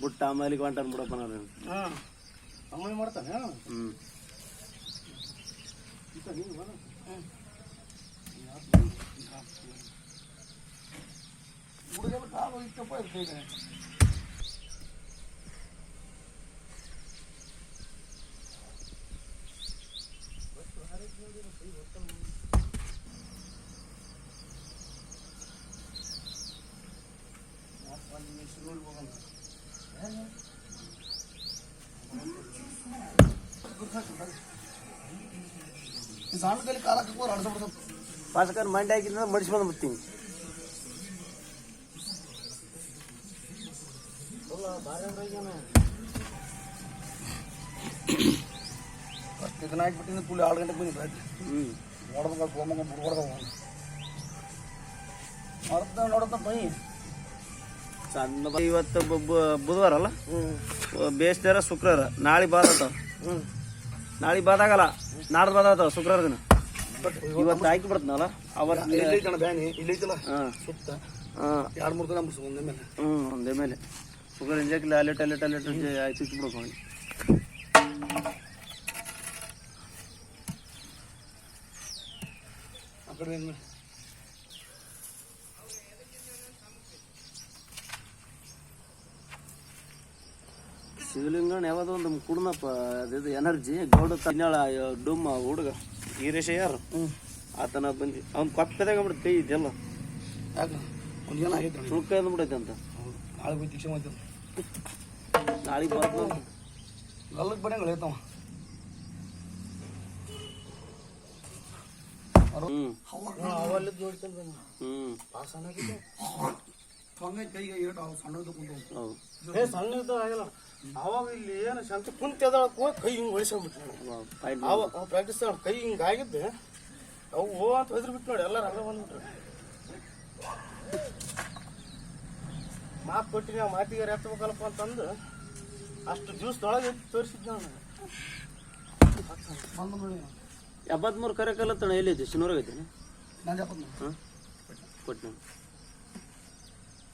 ಬುಟ್ಟ ಆಮೇಲೆ ಹೊಂಟಾನ ಬಿಡಪ್ಪ ನಾನು. ಹಾಂ ಅಮ್ಮ ಮಾಡ್ತಾನೆ? ಹ್ಞೂ ಹುಡುಗನ ಕಾಲು ಇತ್ತಪ್ಪ ಇರ್ತೈತೆ ಈ ಸಣ್ಣ ಕೈಲಿ ಕಾಲ ಹಾಕೋರು ಅಡ್ಸಬಿಡ್ತಾವ ಪಾಸ್ಕರ್ ಮಂಡಿ ಹಾಕಿದ್ರೆ ಮಡಿಸಿ ಬಂದ್ಬಿಡ್ತೀನಿ ಇದನ್ನ ಹಾಕ್ಬಿಟ್ಟಿಂದ ಕೂಲಿ ಆರು ಗಂಟೆಗೆ ಬಂದಿದ್ದು ಹ್ಞೂ ನೋಡ್ಬೇಕು ನೋಡತ್ತ ಮೈ ಸಣ್ಣ ಇವತ್ತು ಬುಧವಾರ ಅಲ್ಲ? ಬೇಸ್ತಾರ ಶುಕ್ರವಾರ. ನಾಳೆ ಬಾರ ಹ್ಞೂ ನಾಳೆ ಬದಾಗಲ್ಲ ನಾಡ್ದು ಬಾದಾತಾವ ಶುಕ್ರವಾರ ದಿನ ಇವತ್ತು ಹಾಕಿ ಬಿಡ್ತನಲ್ಲ ಅವತ್ತು ಇಲ್ಲಿ ಇಲ್ಲೈತಲ್ಲ ಹಾಂ. ಸುತ್ತ. ಹಾಂ. ಎರಡು ಮೂರು ದಿನ ಮುಗಿಸ್ ಒಂದೇ ಮೇಲೆ. ಹ್ಞೂ ಒಂದೇ ಮೇಲೆ. ಶುಗರ್ ಇಂಜೆಕ್ಟ್ ಅಲೆಟ್ ಅಲೆಟ್ ಅಲೆಟ್ ಆಯ್ತು ಬಿಡ್ಬೇಕು ಅವ್ನಿಗೆ. ಆ ಕಡೆ ಶಿವಲಿಂಗಣ್ಣ ಯಾವ್ದೋ ಒಂದು ಕುಡ್ನಪ್ಪ ಅದಿದು ಎನರ್ಜಿ ಗೌಡ ತಿನ್ನಾಳ ಡುಮ್ಮ ಹುಡುಗ? ಈರೇಶ ಯಾರು? ಆತನ ಬಂದು ಅವ್ನ ಕೊಪ್ಪದಾಗ ಬಿಡುತ್ತೆ ಕೈ ಇದೆಲ್ಲ ಸುಳ್ಕ ಅಂದ್ಬಿಡೈತೆ ಅಂತ. ನಾಳೆ ಹೋಗಿ ಶಿಕ್ಷೆ ಮಾಡ್ತೀವಿ. ಹ್ಮ್ ಬರ್ತಾವ ಗಲ್ಲಕ್ಕೆ ಬರಂಗ ಹೇಳ್ತಾವ ಹ್ಞೂ ಅವಲ್ಲಿ ನೋಡ್ತೇನೆ ಹ್ಞೂ ಪಾಸ್ ಸಣ್ಣದು ಸಣ್ಣದ ಆಗಿಲ್ಲ. ಅವಾಗ ಇಲ್ಲಿ ಏನು ಶಾಂತಿ ಕೈ ಹಿಂಗೆ ಕೈ ಹಿಂಗೆ ಆಗಿದ್ದು. ಅವು ಅಂತ ನೋಡಿ ಬಂದ್ಬಿಟ್ರು. ಮಾತು ಕೊಟ್ಟಿನ ಮಾತಿಗೆ ಎತ್ತಬೇಕಲ್ಲಪ್ಪ ಅಂತಂದು ಅಷ್ಟು ಜ್ಯೂಸ್ ತೋರಿಸಿದ್ದೆ ನಾನು. ಎಪ್ಪತ್ಮೂರು ಕರೆ ಕಲ್ಲತ್ತಣ ಎಲ್ಲಿದ್ದೆ? ಶಿನೂರಾಗೈತೆ ನಾನು ಕೊಟ್ಟಿನ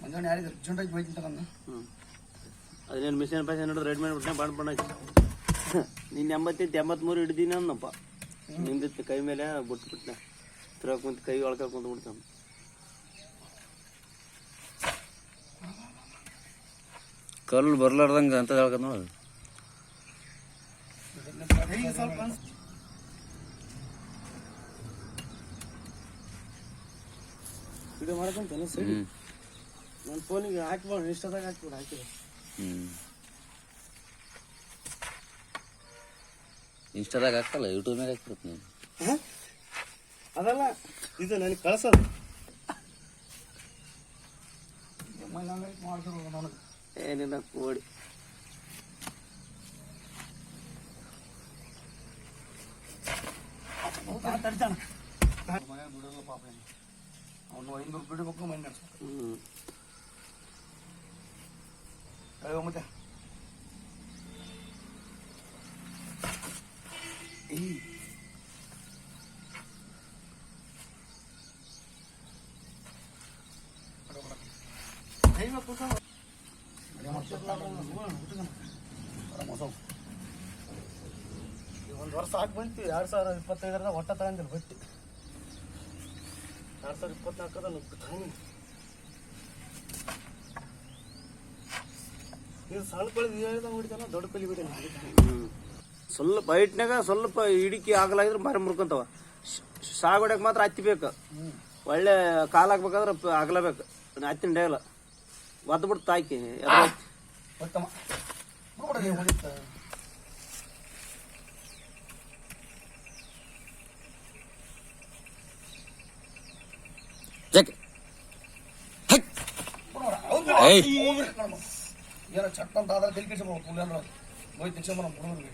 ಮಂಜಾನೆ ಯಾರಿಗೆ ಅರ್ಜೆಂಟಾಗಿ ಬೈತೀನಿ ತಗೊಂಡು. ಹ್ಞೂ ಅದೇನು ಮಿಷನ್ ಪೈಸೆ ನೋಡಿದ್ರೆ ರೆಡಿ ಮಾಡಿಬಿಟ್ಟೆ ಬಣ್ಣ ಬಣ್ಣ ನಿನ್ನ ಎಂಬತ್ತೈದು ಎಂಬತ್ಮೂರು ಹಿಡ್ದೀನಿ ಅನ್ನಪ್ಪ ನಿಂದಿತ್ತು ಕೈ ಮೇಲೆ ಬಿಟ್ಬಿಟ್ಟೆ ತಿರ್ಗಾಕ ಕುಂತ ಕೈ ಒಳಕ ಕುಂತ ಬಿಡ್ತಾನೆ ಕಲ್ಲು ಬರ್ಲಾರ್ದಂಗ ಅಂತ ಹೇಳ್ಕತ್ ನೋಡು. ಸ್ವಲ್ಪ ವಿಡಿಯೋ ಮಾಡ್ಕೊಂತಲ್ಲ ಸರಿ ನನ್ನ ಫೋನಿಗೆ ಹಾಕ್ಬೋದು ಇಷ್ಟದಾಗ ಹಾಕ್ಬೋದು ಹಾಕಿ. ಹ್ಮ್. ಇನ್ಸ್ಟಾದಾಗ ಹಾಕಲ್ಲ ಯೂಟ್ಯೂಬ್ನಾಗ ಹಾಕ್ಬಿಡ್ತು ನೀನು. ಅದಲ್ಲ ಇದು ನನಗೆ ಕಳ್ಸೋದು. ಏನಿಲ್ಲ ಕೋಡಿ ತಡಿತಾನ ಮನೆ ಬಿಡೋಲ್ಲ ಹ್ಞೂ ಅಯ್ಯೋ ಮತ್ತೆ ಏಯ್ ಒಂದು ವರ್ಷ ಹಾಕಿ ಬಂತು ಎರಡು ಸಾವಿರ ಇಪ್ಪತ್ತೈದರದ ಒಟ್ಟ ತಗೊಂಡಿಲ್ಲ ಬಟ್ಟಿ ಎರಡು ಸಾವಿರ ಇಪ್ಪತ್ನಾಲ್ಕರಲ್ಲಿ ತಗೊಂಡಿನಿ ಇದು ಸಣ್ಣ ಕಳಿದ ಹೇಳ್ದ ಹೊಡಿತಾನ ದೊಡ್ಡ ಸ್ವಲ್ಪ ಹೈಟ್ನಾಗ ಸ್ವಲ್ಪ ಇಡಿಕೆ ಆಗಲಾಗಿದ್ರೆ ಮರ ಮುರ್ಕೊಂತಾವ. ಸಾಗೊಡಕ್ಕೆ ಮಾತ್ರ ಹತ್ತಿ ಬೇಕು. ಒಳ್ಳೆ ಕಾಲು ಹಾಕ್ಬೇಕಾದ್ರೆ ಆಗಲೇಬೇಕು ಹತ್ತಿನ ಡೇಗಲ್ಲ ಒದ್ದು ಬಿಡ್ತು ತಾಕಿ ಏಯ್. ಚೆಕ್ ಏಯ್ ಏನೋ ಚಟ್ ಅಂತ ಆದ್ರೆ ತಲೆ ಕೆಡಿಸ್ಬೋದು ಪುಲ್ಲೆಲ್ಲ ಹೋಯ್ತು ತಿಕ್ಷ ನಮ್ಮ ಹುಡುಗರಿಗೆ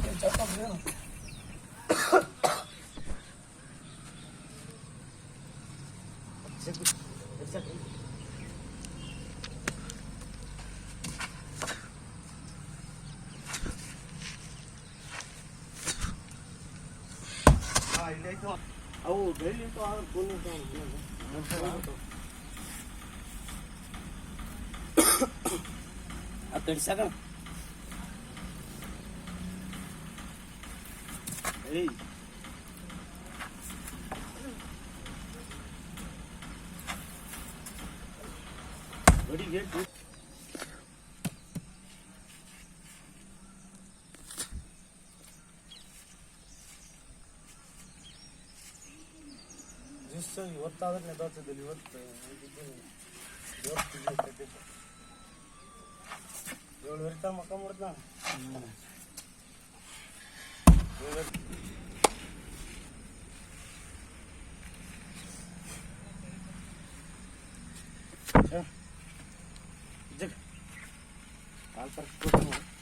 ಏನು ಚಟ್ ಅಂತ ಏನು ಹಾಂ ಇಲ್ಲಿ ಐತು ಅವು ಬೆಳ್ಳಿ ಇತ್ತು ಆದ್ರೆ full thirty seconds. Hey. What do you get? Dude? Just so you what other methods delivered, uh, you ಏಳುವರೆ ತನಕ ಜಗ ಕಾಲ್ ಕರ್ಕೊಂಡು